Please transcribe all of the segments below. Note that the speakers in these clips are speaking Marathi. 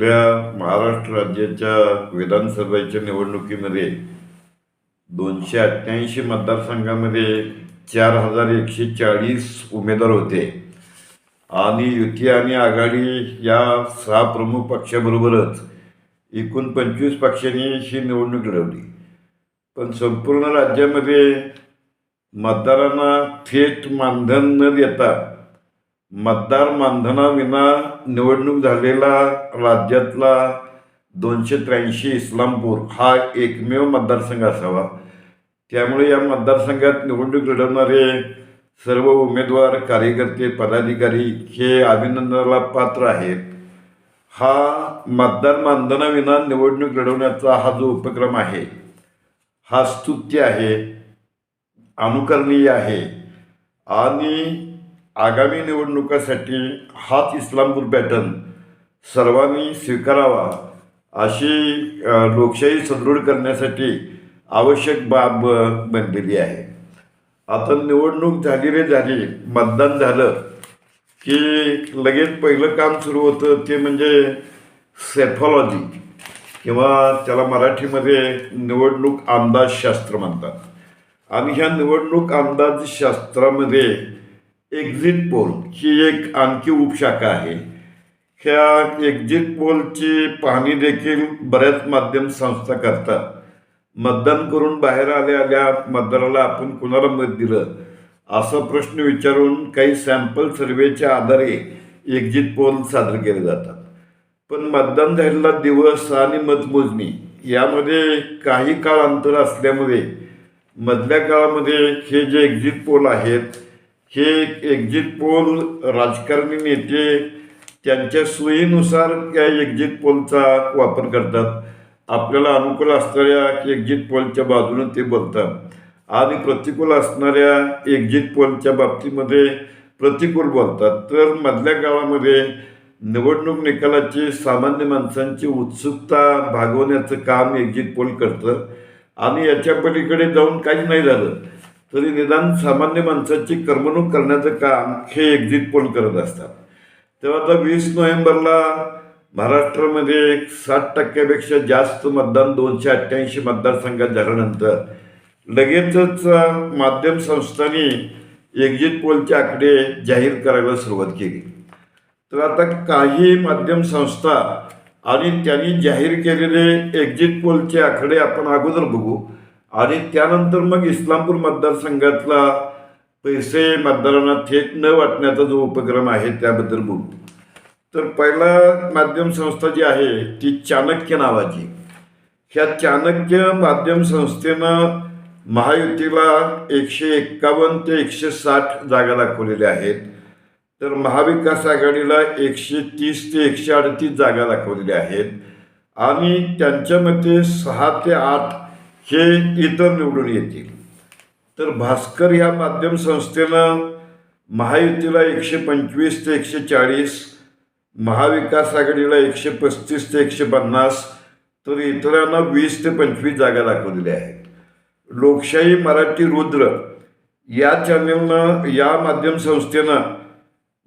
आपल्या महाराष्ट्र राज्याच्या विधानसभेच्या निवडणुकीमध्ये दोनशे अठ्ठ्याऐंशी मतदारसंघामध्ये चार हजार एकशे चाळीस उमेदवार होते. आणि युती आणि आघाडी या सहा प्रमुख पक्षाबरोबरच एकूण पंचवीस पक्षांनी ही निवडणूक लढवली. पण संपूर्ण राज्यामध्ये मतदारांना थेट मानधन न देता मतदार मानधनाविना निवडणूक झालेला राज्यातला दोनशे त्र्याऐंशी इस्लामपूर हा एकमेव मतदारसंघ असावा त्यामुळे या मतदारसंघात निवडणूक लढवणारे सर्व उमेदवार कार्यकर्ते पदाधिकारी हे अभिनंदनाला पात्र आहेत. हा मतदार मानधनाविना निवडणूक लढवण्याचा हा जो उपक्रम आहे हा स्तुत्य आहे अनुकरणीय आहे आणि आगामी निवडणुकासाठी हाच इस्लामपूर पॅटर्न सर्वांनी स्वीकारावा अशी लोकशाही सुदृढ करण्यासाठी आवश्यक बाब बनलेली आहे. आता निवडणूक झाली रे झाली मतदान झालं की लगेच पहिलं काम सुरू होतं ते म्हणजे सेफॉलॉजी किंवा त्याला मराठीमध्ये निवडणूक अंदाजशास्त्र म्हणतात. आणि ह्या निवडणूक अंदाजशास्त्रामध्ये एक्झिट पोल ही एक आणखी उपशाखा आहे. ह्या एक्झिट पोलची पाहणी देखील बऱ्याच माध्यम संस्था करतात. मतदान करून बाहेर आल्या आल्या मतदाराला आपण कुणाला मत दिलं? असा प्रश्न विचारून काही सॅम्पल सर्वेच्या आधारे एक्झिट पोल सादर केले जातात. पण मतदान झालेला दिवस आणि मतमोजणी यामध्ये काही काळ अंतर असल्यामुळे मधल्या काळामध्ये हे जे एक्झिट पोल आहेत हे एक्झिट पोल राजकारणी नेते त्यांच्या सोयीनुसार या एक्झिट पोलचा वापर करतात. आपल्याला अनुकूल असणाऱ्या एक्झिट पोलच्या बाजूने ते बोलतात. आणि प्रतिकूल असणाऱ्या एक्झिट पोलच्या बाबतीमध्ये प्रतिकूल बोलतात. तर मधल्या काळामध्ये निवडणूक निकालाची सामान्य माणसांची उत्सुकता भागवण्याचं काम एक्झिट पोल करतं. आणि याच्या पलीकडे जाऊन काही नाही झालं. तरी निदान सामान्य माणसाची करमणूक करण्याचं काम हे एक्झिट पोल करत असतात. तेव्हा आता वीस नोव्हेंबरला महाराष्ट्रामध्ये साठ टक्क्यापेक्षा जास्त मतदान दोनशे अठ्ठ्याऐंशी मतदारसंघात झाल्यानंतर लगेचच माध्यम संस्थांनी एक्झिट पोलचे आकडे जाहीर करायला सुरुवात केली. तर आता काही माध्यम संस्था आणि त्यांनी जाहीर केलेले एक्झिट पोलचे आकडे आपण अगोदर बघू. आणि त्यानंतर मग इस्लामपूर मतदारसंघातला पैसे मतदारांना थेट न वाटण्याचा जो उपक्रम आहे त्याबद्दल बघू तर पहिला माध्यम संस्था जी आहे ती चाणक्य नावाची. ह्या चाणक्य माध्यम संस्थेनं महायुतीला एकशे एक्कावन्न ते एकशे साठ जागा दाखवलेल्या आहेत. तर महाविकास आघाडीला एकशे तीस ते एकशे अडतीस जागा दाखवलेल्या आहेत. आणि त्यांच्या मते सहा ते आठ हे इतर निवडून येतील. तर भास्कर या माध्यम संस्थेनं महायुतीला एकशे पंचवीस ते एकशे चाळीस महाविकास आघाडीला एकशे पस्तीस ते एकशे पन्नास तर इतरांना वीस ते पंचवीस जागा दाखवलेल्या आहेत. लोकशाही मराठी रुद्र या चॅनलनं या माध्यम संस्थेनं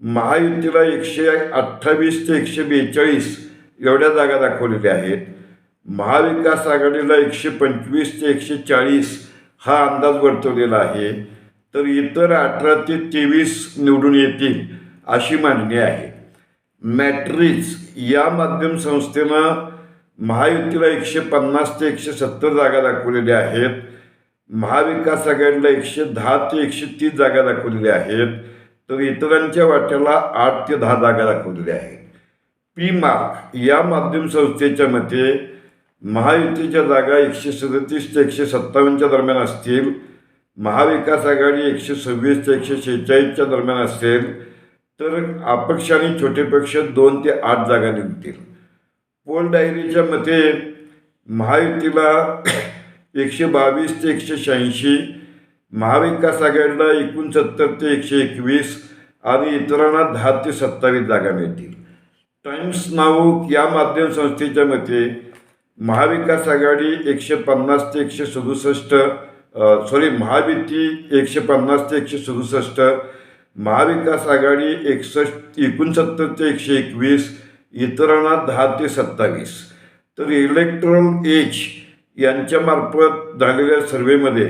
महायुतीला एकशे अठ्ठावीस ते एकशे बेचाळीस एवढ्या जागा दाखवलेल्या आहेत. महाविकास आघाडीला एकशे पंचवीस ते एकशे चाळीस हा अंदाज वर्तवलेला आहे तर इतर अठरा ते तेवीस निवडून येतील अशी मागणी आहे. मॅट्रिक्स या माध्यम संस्थेनं महायुतीला एकशे पन्नास ते एकशे सत्तर जागा दाखवलेल्या आहेत महाविकास आघाडीला एकशे दहा ते एकशे तीस जागा दाखवलेल्या आहेत तर इतरांच्या वाट्याला आठ ते दहा जागा दाखवलेल्या आहेत. पी मार्क या माध्यम संस्थेच्या मते महायुतीच्या जागा एकशे सदतीस ते एकशे सत्तावन्नच्या दरम्यान असतील महाविकास आघाडी एकशे सव्वीस ते एकशे शेहेचाळीसच्या दरम्यान असेल तर अपक्ष आणि छोटे पक्ष दोन ते आठ जागा निघतील. पोल डायरीच्या मते महायुतीला एकशे बावीस ते एकशे शहाऐंशी महाविकास आघाडीला एकोणसत्तर ते एकशे एकवीस आणि इतरांना दहा ते सत्तावीस जागा मिळतील. टाइम्स नाऊक या माध्यम संस्थेच्या मते महाविकास आघाडी एकशे पन्नास ते एकशे सदुसष्ट सॉरी महायुती एकशे पन्नास ते एकशे सदुसष्ट महाविकास आघाडी एकसष्ट एकोणसत्तर ते एकशे एकवीस इतरांना दहा ते सत्तावीस. तर इलेक्ट्रॉल एज यांच्यामार्फत झालेल्या सर्वेमध्ये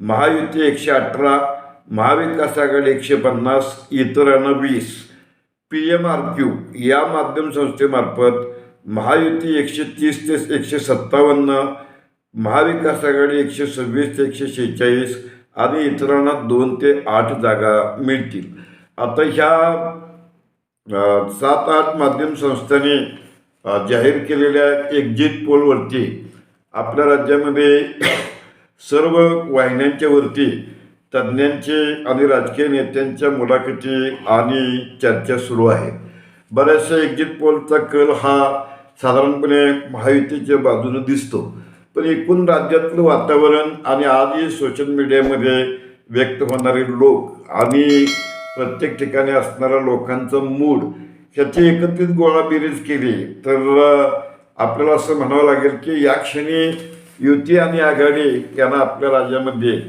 महायुती एकशे अठरा महाविकास आघाडी एकशे पन्नास इतरांना वीस. पी एम आर क्यू या माध्यम संस्थेमार्फत महायुती एकशे तीस ते एकशे सत्तावन्न महाविकास आघाडी एकशे सव्वीस ते एकशे शेहेचाळीस आणि इतरांना दोन ते आठ जागा मिळतील. आता ह्या सात आठ माध्यम संस्थांनी जाहीर केलेल्या एक्झिट पोलवरती आपल्या राज्यामध्ये सर्व वाहिन्यांच्यावरती तज्ज्ञांचे आणि राजकीय नेत्यांच्या मुलाखती आणि चर्चा सुरू आहे. बऱ्याचशा एक्झिट पोलचा कल हा साधारणपणे महायुतीच्या बाजूने दिसतो. पण एकूण राज्यातलं वातावरण आणि आजही सोशल मीडियामध्ये व्यक्त होणारे लोक आणि प्रत्येक ठिकाणी असणाऱ्या लोकांचा मूड ह्याची एकत्रित गोळाबेरीज केली तर आपल्याला असं म्हणावं लागेल की या क्षणी युती आणि आघाडी यांना आपल्या राज्यामध्ये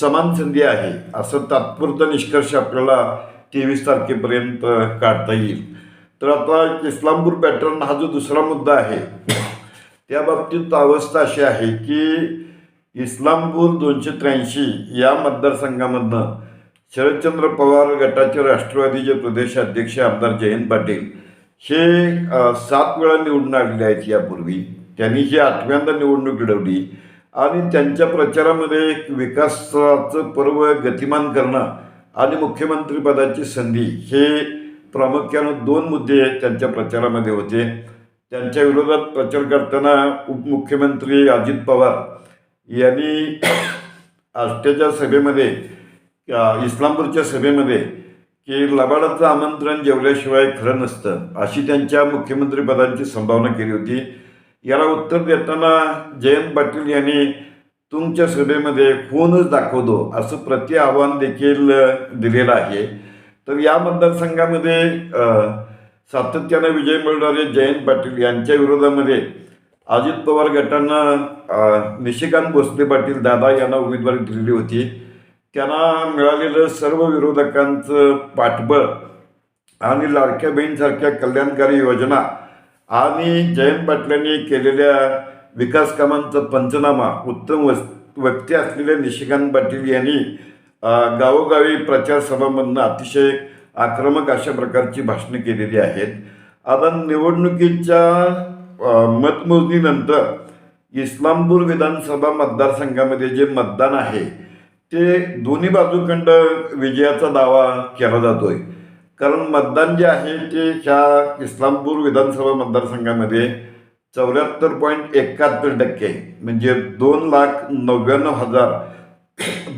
समान संधी आहे असं तात्पुरता निष्कर्ष आपल्याला तेवीस तारखेपर्यंत काढता येईल. तर आता इस्लामपूर पॅटर्न हा जो दुसरा मुद्दा आहे त्या बाबतीत अवस्था अशी आहे की इस्लामपूर दोनशे त्र्याऐंशी या मतदारसंघामधनं शरदचंद्र पवार गटाचे राष्ट्रवादीचे प्रदेशाध्यक्ष आमदार जयंत पाटील हे सात वेळा निवडून आलेले आहेत यापूर्वी. त्यांनी ही आठव्यांदा निवडणूक लढवली आणि त्यांच्या प्रचारामध्ये एक विकासाचं पर्व गतिमान करणं आणि मुख्यमंत्रीपदाची संधी हे प्रामुख्यानं दोन मुद्दे त्यांच्या प्रचारामध्ये होते. त्यांच्या विरोधात प्रचार करताना उपमुख्यमंत्री अजित पवार यांनी आष्ट्याच्या सभेमध्ये इस्लामपूरच्या सभेमध्ये की लबाडाचं आमंत्रण जेवल्याशिवाय खरं नसतं अशी त्यांच्या मुख्यमंत्रीपदाची संभावना केली होती. याला उत्तर देताना जयंत पाटील यांनी तुमच्या सभेमध्ये होऊनच दाखवतो असं प्रति आव्हान देखील दिलेलं आहे. तर या मतदारसंघामध्ये सातत्यानं विजय मिळणारे जयंत पाटील यांच्या विरोधामध्ये अजित पवार गटांना निशिकांत भोसले पाटील दादा यांना उमेदवारी दिलेली होती. त्यांना मिळालेलं सर्व विरोधकांचं पाठबळ आणि लाडक्या बहीणसारख्या कल्याणकारी योजना आणि जयंत पाटलांनी केलेल्या विकास कामांचा पंचनामा उत्तम वस व्यक्ती असलेले निशिकांत पाटील यांनी गावोगावी प्रचारसभामधनं अतिशय आक्रमक अशा प्रकारची भाषणं केलेली आहेत. आता निवडणुकीच्या मतमोजणीनंतर इस्लामपूर विधानसभा मतदारसंघामध्ये जे मतदान आहे ते दोन्ही बाजूकडं विजयाचा दावा केला जातोय. कारण मतदान जे आहे ते ह्या इस्लामपूर विधानसभा मतदारसंघामध्ये चौऱ्याहत्तर पॉईंट एकाहत्तर टक्के म्हणजे दोन लाख नव्याण्णव हजार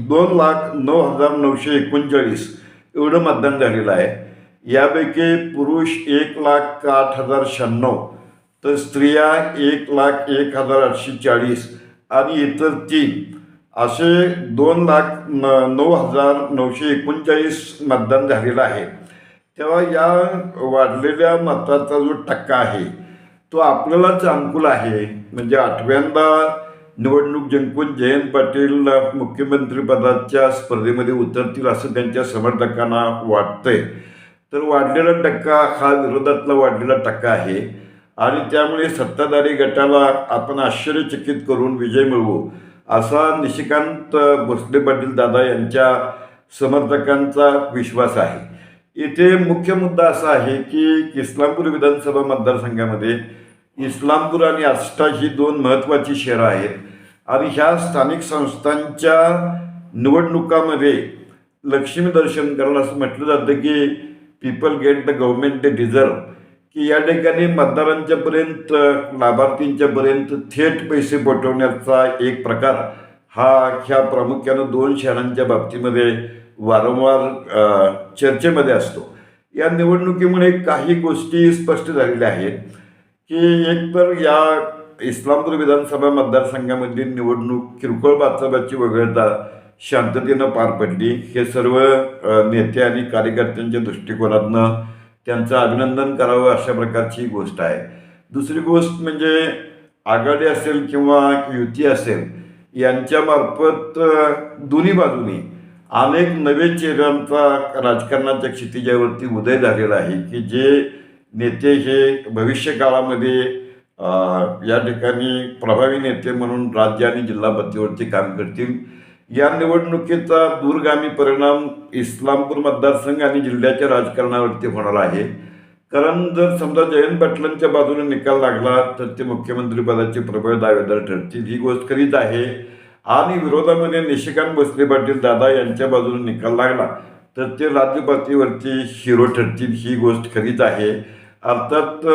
दोन लाख नऊ हजार नऊशे एकोणचाळीस एवढं मतदान झालेलं आहे. यापैकी पुरुष एक लाख आठ हजार शहाण्णव तर स्त्रिया एक लाख एक हजार आठशे चाळीस आणि इतर तीन. असे दोन लाख न नऊ हजार नऊशे एकोणचाळीस मतदान झालेलं आहे. तेव्हा या वाढलेल्या मताचा जो टक्का आहे तो आपल्यालाच अनुकूल आहे. म्हणजे आठव्यांदा निवडणूक जिंकून जयंत पाटील मुख्यमंत्रीपदाच्या स्पर्धेमध्ये उतरतील असं त्यांच्या समर्थकांना वाटतंय. तर वाढलेला टक्का हा विरोधातला वाढलेला टक्का आहे आणि त्यामुळे सत्ताधारी गटाला आपण आश्चर्यचकित करून विजय मिळवू असा निशिकांत भोसले पाटील दादा यांच्या समर्थकांचा विश्वास आहे. इथे मुख्य मुद्दा असा आहे की इस्लामपूर विधानसभा मतदारसंघामध्ये इस्लामपूर आणि आष्टा ही दोन महत्त्वाची शहरं आहेत. आणि ह्या स्थानिक संस्थांच्या निवडणुकामध्ये लक्ष्मी दर्शन करायला असं म्हटलं जातं की people get the government deserve की या ठिकाणी मतदारांच्यापर्यंत लाभार्थींच्यापर्यंत थेट पैसे पोटवण्याचा एक प्रकार. हा ह्या प्रामुख्यानं दोन शहरांच्या बाबतीमध्ये वारंवार चर्चेमध्ये असतो. या निवडणुकीमुळे काही गोष्टी स्पष्ट झालेल्या आहेत. की एकतर या इस्लामपूर विधानसभा मतदारसंघामधली निवडणूक किरकोळ बाचाबाची वगळता शांततेनं पार पडली. हे सर्व नेते आणि कार्यकर्त्यांच्या दृष्टिकोनातनं त्यांचं अभिनंदन करावं अशा प्रकारची गोष्ट आहे. दुसरी गोष्ट म्हणजे आघाडी असेल किंवा युती असेल यांच्यामार्फत दोन्ही बाजूनी अनेक नवे चेहऱ्यांचा राजकारणाच्या क्षितिजावरती उदय झालेला आहे की जे नेते हे भविष्यकाळामध्ये या ठिकाणी प्रभावी नेते म्हणून राज्य आणि जिल्हापतीवरती काम करतील. या निवडणुकीचा दूरगामी परिणाम इस्लामपूर मतदारसंघ आणि जिल्ह्याच्या राजकारणावरती होणार आहे. कारण जर समजा जयंत पाटलांच्या बाजूने निकाल लागला तर ते मुख्यमंत्रीपदाचे प्रबळ दावेदार ठरतील. ही गोष्ट खरीच आहे. आणि विरोधामध्ये निशिकांत भोसले पाटील दादा यांच्या बाजूने निकाल लागला तर ते राज्य पातळीवरती हिरो ठरतील. ही गोष्ट खरीच आहे. अर्थात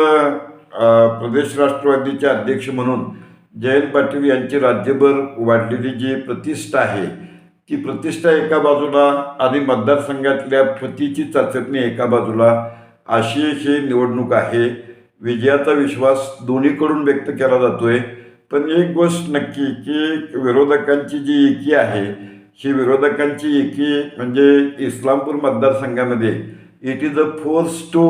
प्रदेश राष्ट्रवादीचे अध्यक्ष म्हणून जयंत पाटील यांची राज्यभर वाढलेली जी प्रतिष्ठा आहे ती प्रतिष्ठा एका बाजूला आणि मतदारसंघातल्या प्रतीची चाचणी एका बाजूला अशी ही निवडणूक आहे. विजयाचा विश्वास दोन्हीकडून व्यक्त केला जातोय. पण एक गोष्ट नक्की की विरोधकांची जी एकी आहे ही विरोधकांची एकी म्हणजे इस्लामपूर मतदारसंघामध्ये it is a force to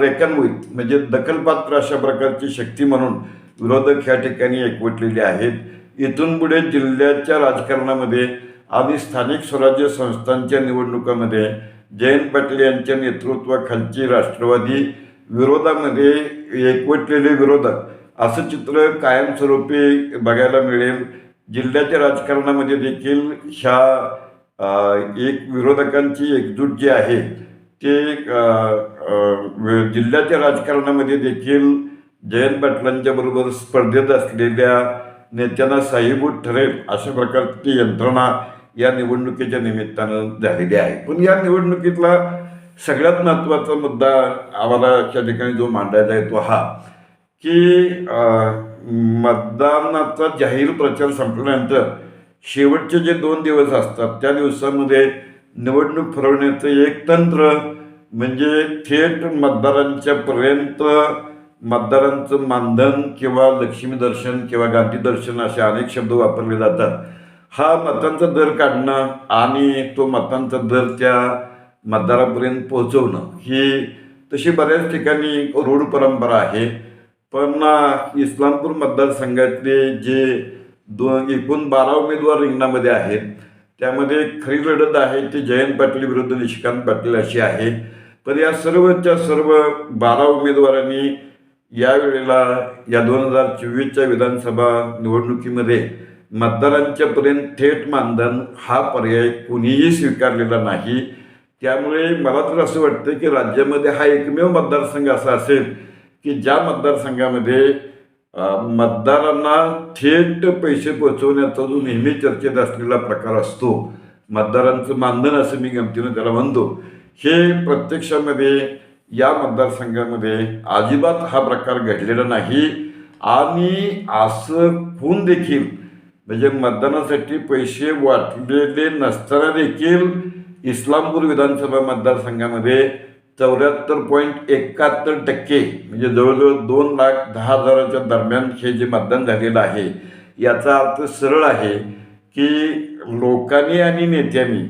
reckon with म्हणजे दखलपात्र अशा प्रकारची शक्ती म्हणून विरोधक ह्या ठिकाणी एकवटलेले आहेत. इथून पुढे जिल्ह्याच्या राजकारणामध्ये आणि स्थानिक स्वराज्य संस्थांच्या निवडणुकामध्ये जयंत पाटील यांच्या नेतृत्वाखालची राष्ट्रवादी विरोधामध्ये एकवटलेले विरोधक. असं चित्र कायमस्वरूपी बघायला मिळेल. जिल्ह्याच्या राजकारणामध्ये देखील ह्या एक विरोधकांची एकजूट जी आहे ते जिल्ह्याच्या राजकारणामध्ये देखील जयंत पाटलांच्या बरोबर स्पर्धेत असलेल्या नेत्यांना साहिबूत ठरेल अशा प्रकारची यंत्रणा या निवडणुकीच्या निमित्तानं झालेली आहे. पण या निवडणुकीतला सगळ्यात महत्त्वाचा मुद्दा आम्हाला त्या ठिकाणी जो मांडायचा आहे तो हा की मतदानाचा जाहीर प्रचार संपल्यानंतर शेवटचे जे दोन दिवस असतात त्या दिवसामध्ये निवडणूक ठरवण्याचं एक तंत्र म्हणजे थेट मतदारांच्या पर्यंत मतदारांचं मानधन किंवा लक्ष्मी दर्शन किंवा गांधी दर्शन असे अनेक शब्द वापरले जातात. हा मतांचा दर काढणं आणि तो मतांचा दर त्या मतदारापर्यंत पोहोचवणं ही तशी बऱ्याच ठिकाणी रूढ परंपरा आहे. पण इस्लामपूर मतदारसंघातले जे दोन एकूण बारा उमेदवार रिंगणामध्ये आहेत त्यामध्ये खरी लढत आहे ती जयंत पाटील विरुद्ध निशिकांत पाटील अशी आहे. तर या सर्वच्या सर्व बारा उमेदवारांनी यावेळेला या दोन हजार चोवीसच्या विधानसभा निवडणुकीमध्ये मतदारांच्यापर्यंत थेट मानधन हा पर्याय कुणीही स्वीकारलेला नाही. त्यामुळे मला तर असं वाटतं की राज्यामध्ये हा एकमेव मतदारसंघ असा असेल की ज्या मतदारसंघामध्ये मतदारांना थेट पैसे पोचवण्याचा जो नेहमी चर्चेत असलेला प्रकार असतो मतदारांचं मानधन असं मी गमतीनं त्याला म्हणतो हे प्रत्यक्षामध्ये या मतदारसंघामध्ये अजिबात हा प्रकार घडलेला नाही. आणि असं खून देखील म्हणजे मतदानासाठी पैसे वाटलेले नसताना देखील इस्लामपूर विधानसभा मतदारसंघामध्ये चौऱ्याहत्तर पॉईंट एकाहत्तर टक्के म्हणजे जवळजवळ दोन लाख दहा हजाराच्या दरम्यान हे जे मतदान झालेलं आहे याचा अर्थ सरळ आहे की लोकांनी आणि नेत्यांनी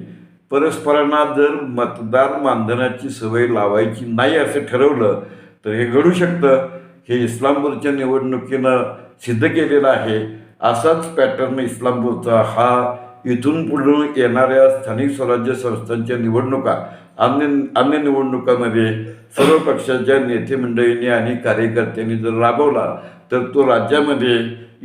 परस्परांना जर मतदार मानधनाची सवय लावायची नाही असं ठरवलं तर हे घडू शकतं. हे इस्लामपूरच्या निवडणुकीनं सिद्ध केलेलं आहे. असाच पॅटर्न इस्लामपूरचा हा इथून पुढून येणाऱ्या स्थानिक स्वराज्य संस्थांच्या निवडणुका अन्य अन्य निवडणुकामध्ये सर्व पक्षाच्या नेते मंडळींनी आणि कार्यकर्त्यांनी जर राबवला तर तो राज्यामध्ये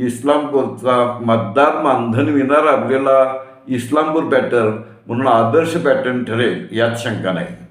इस्लामपूरचा मतदार मानधन विना राबलेला इस्लामपूर पॅटर्न म्हणून आदर्श पॅटर्न ठरेल यात शंका नाही.